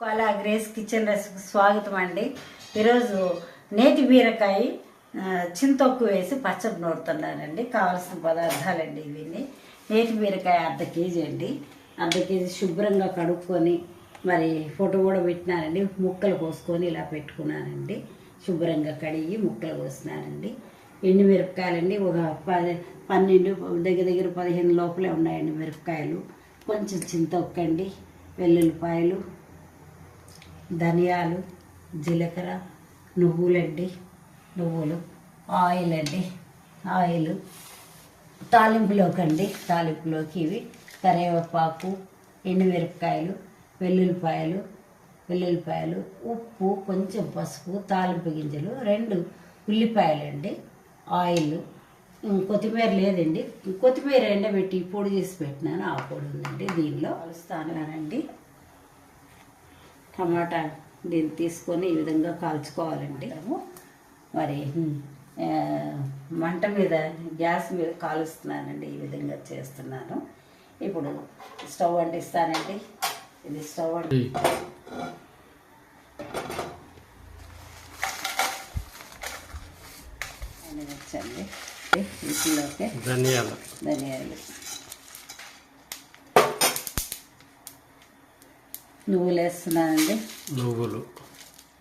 అలా grace kitchen recipe స్వాగతం అండి. ఈరోజు నేతి బీరకాయ చింతొక్కు వేసి పచ్చడి నూరుతున్నానండి కావాల్సిన పదార్థాలండి ఇవన్నీ. నేతి బీరకాయ అర్ధ కేజీ అండి. అర్ధ కేజీ శుభ్రంగా కడుక్కొని మరి ఫోటో కూడా పెట్టినానండి ముక్కలు కోసుకొని ఇలా పెట్టుకున్నానండి శుభ్రంగా కడిగి ముక్కలు కోసినానండి ఎండు మిరపకాయలండి ఒక పది పన్నెండు దగ్గర దగ్గర పదిహేను లోపలే ఉన్నాయండి మిరపకాయలు. కొంచెం చింతొక్కండి వెల్లుల్లిపాయలు ధనియాలు జీలకర్ర నువ్వులండి నువ్వులు ఆయిల్ అండి ఆయిల్ తాలింపులోకి అండి తాలింపులోకి ఇవి కరివేపాకు ఎండుమిరపకాయలు వెల్లుల్లిపాయలు వెల్లుల్లిపాయలు ఉప్పు కొంచెం పసుపు తాలింపు గింజలు రెండు ఉల్లిపాయలండి ఆయిల్. కొత్తిమీర లేదండి. కొత్తిమీర ఎండబెట్టి పొడి చేసి పెట్టినాను. ఆ పొడి ఉందండి. దీనిలో కలుస్తానండి టమాటా దీన్ని తీసుకొని ఈ విధంగా కాల్చుకోవాలండి. మరి మంట మీద గ్యాస్ మీద కాలుస్తున్నానండి ఈ విధంగా చేస్తున్నాను. ఇప్పుడు స్టవ్ అంటిస్తానండి. ఇది స్టవ్ అంటి వచ్చండి ధనియాలు. ధనియాలు. నువ్వులు వేస్తున్నానండి నువ్వులు.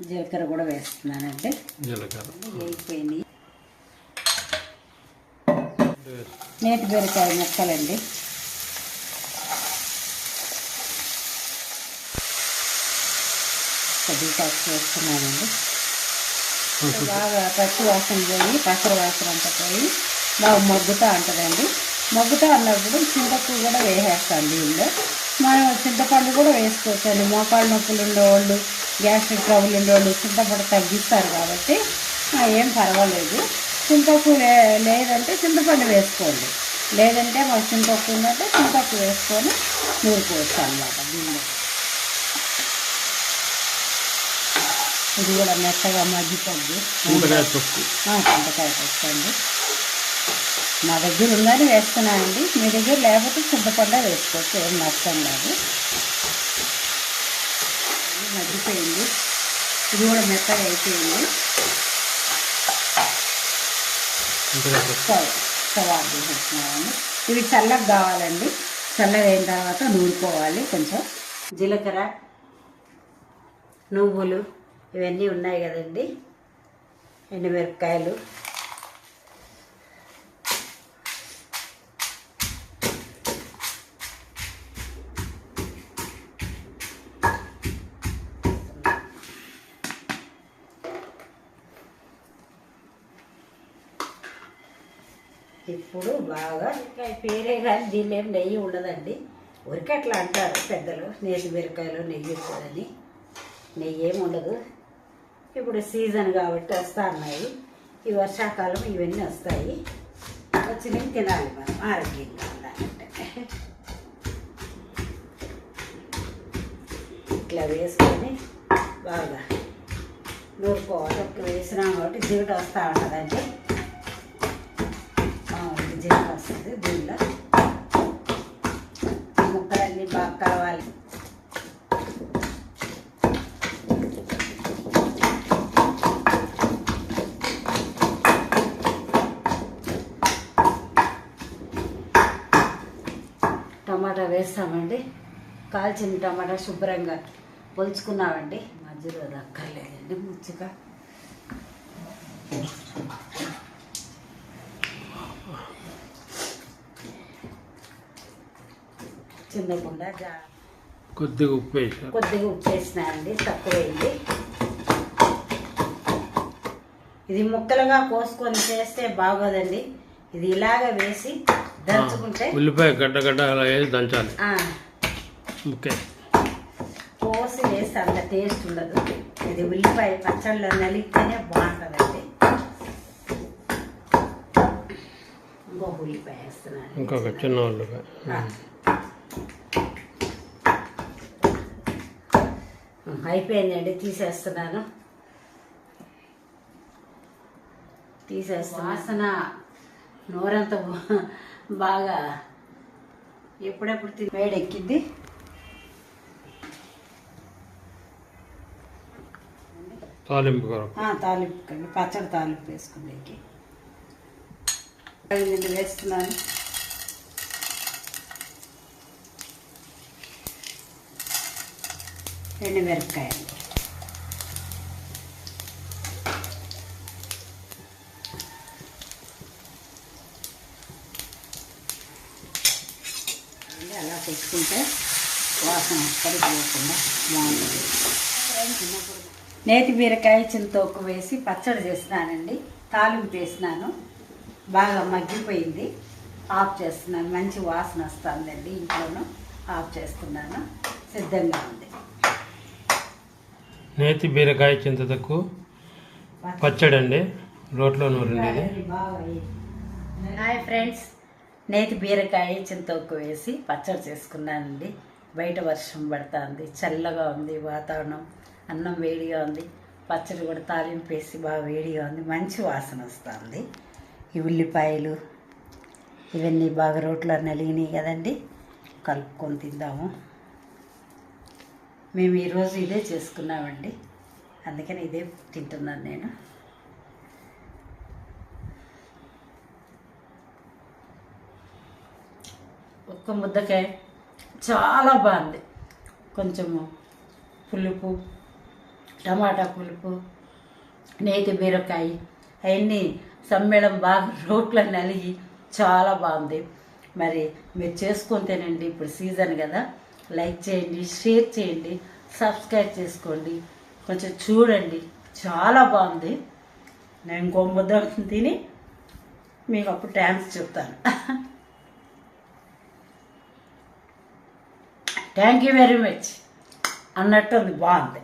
జీలకర్ర కూడా వేస్తున్నానండి. జీలకర్ర. వేగిపోయినాయి. నేతి బీరకాయ ముక్కలండి. వేస్తున్నానండి. బాగా పచ్చి వాసన పోయి పచ్చడి వాసన అంతా పోయి బాగా మగ్గుతా ఉంటుందండి. మగ్గుతా అన్నప్పుడు చింతపండు కూడా వేసేస్తాను దీనిలో. మనం చింతపండు కూడా వేసుకోవచ్చు అండి మోకాళ్ళ నొప్పులు ఉండేవాళ్ళు గ్యాస్ట్రిక్ ట్రబుల్ ఉండేవాళ్ళు చింతపండు తగ్గిస్తారు కాబట్టి ఏం పర్వాలేదు. చింతకు లేదంటే చింతపండు వేసుకోండి. లేదంటే మాకు చింతకు ఉందంటే చింతకు వేసుకొని నూరుకోవచ్చు అన్నమాట దీనిలో ఇది కూడా మెత్తగా మగ్గిపోద్ది. చింతకాయ తొక్కు చింతకాయ నా దగ్గర ఉందని వేస్తున్నానండి. మీ దగ్గర లేకపోతే చింతపండు వేసుకోవచ్చు ఏం నష్టం లేదు మగ్గిపోయింది. ఇది కూడా మెత్తగా అయిపోయింది. ఆఫ్ చేసేస్తున్నామండి ఇవి చల్లగా కావాలండి. చల్లగా అయిన తర్వాత నూరుకోవాలి కొంచెం. జీలకర్ర నువ్వులు ఇవన్నీ ఉన్నాయి కదండి. ఎండుమిరపకాయలు. ఇప్పుడు బాగా ఇంకా పేరే కానీ దీనిలో నెయ్యి ఉండదండి. ఉరికి అట్లా అంటారు పెద్దలు నేతి మిరకాయలు నెయ్యి ఎక్కువని నెయ్యి ఏమి ఉండదు. ఇప్పుడు సీజన్ కాబట్టి వస్తూ ఉన్నాయి ఈ వర్షాకాలం ఇవన్నీ వస్తాయి. వచ్చినవి తినాలి మనం ఆరోగ్యంగా ఉండాలంటే. ఇట్లా వేసుకొని బాగా నూరుకోవాలి. ఒక వేసినాం కాబట్టి జిగుట వస్తూ ఉంటుందండి జీలకర్ర వస్తుంది దీనిలో ముక్కలన్నీ బాగా కలవాలి. టమాటా వేస్తామండి. కాల్చిన టమాటా శుభ్రంగా పొలుచుకున్నామండి. మధ్యలో దక్కర్లేదండి అక్కర్లేదండి ముచ్చుగా చిన్నకుండా జా కొద్దిగా ఉప్పు వేసారు. కొద్దిగా ఉప్పు వేసినానండి తక్కువైంది ఇది ముక్కలుగా కోసుకొని చేస్తే బాగోదండి. ఇది ఇలాగ వేసి దంచుకుంటే ఉల్లిపాయ గడ్డ గడ్డ అలా వేసి దంచాలి. ఓకే. కోసి వేస్తే అంత టేస్ట్ ఉండదు. ఇది ఉల్లిపాయ పచ్చళ్ళలో నలిగితేనే బాగుంటుందండి. ఇంకొక ఉల్లిపాయ వేస్తున్నాను. ఇంకొక చిన్న ఉల్లిపాయ. అయిపోయిందండి తీసేస్తున్నాను. తీసేస్తా వాసన నోరంతా బాగా ఎప్పుడెప్పుడు వేడెక్కింది తాలింపు తాలింపు కండి పచ్చడి తాలింపు వేసుకునేకి ఇది వేస్తున్నాను. రెండు మిరపకాయలు. అలా పెట్టుకుంటే వాసన పడిపోకుండా బాగుంటుంది. నేతి బీరకాయ చింతొక్కు వేసి పచ్చడి చేసినానండి తాలింపు వేసినాను బాగా మగ్గిపోయింది. ఆఫ్ చేస్తున్నాను. మంచి వాసన వస్తుందండి. ఇంట్లోనూ ఆఫ్ చేస్తున్నాను. సిద్ధంగా ఉంది. నేతి బీరకాయ చింతకు పచ్చడి అండి రోట్లో నూరండి హాయ్ ఫ్రెండ్స్. నేతి బీరకాయ చింతకు వేసి పచ్చడి చేసుకున్నానండి. బయట వర్షం పడుతుంది. చల్లగా ఉంది వాతావరణం. అన్నం వేడిగా ఉంది. పచ్చడి కూడా తాలింపు వేసి బాగా వేడిగా ఉంది. మంచి వాసన వస్తుంది. ఈ ఉల్లిపాయలు ఇవన్నీ బాగా రోట్లో నలిగినాయి కదండి. కలుపుకొని తిందాము. మేము ఈరోజు ఇదే చేసుకున్నామండి. అందుకని ఇదే తింటున్నాను నేను. ఒక్క ముద్దకాయ చాలా బాగుంది. కొంచెము పులుపు టమాటా పులుపు నేతి బీరకాయ అవన్నీ సమ్మేళం బాగా రోట్లో నలిగి చాలా బాగుంది. మరి మీరు చేసుకొని తినండి. ఇప్పుడు సీజన్ కదా. లైక్ చేయండి షేర్ చేయండి సబ్స్క్రైబ్ చేసుకోండి. కొంచెం చూడండి. చాలా బాగుంది. నేను ఇంకో ముద్ద తిని మీకు అప్పుడు థ్యాంక్స్ చెప్తాను. థ్యాంక్ యూ వెరీ మచ్ అన్నట్టు ఉంది బాగుంది.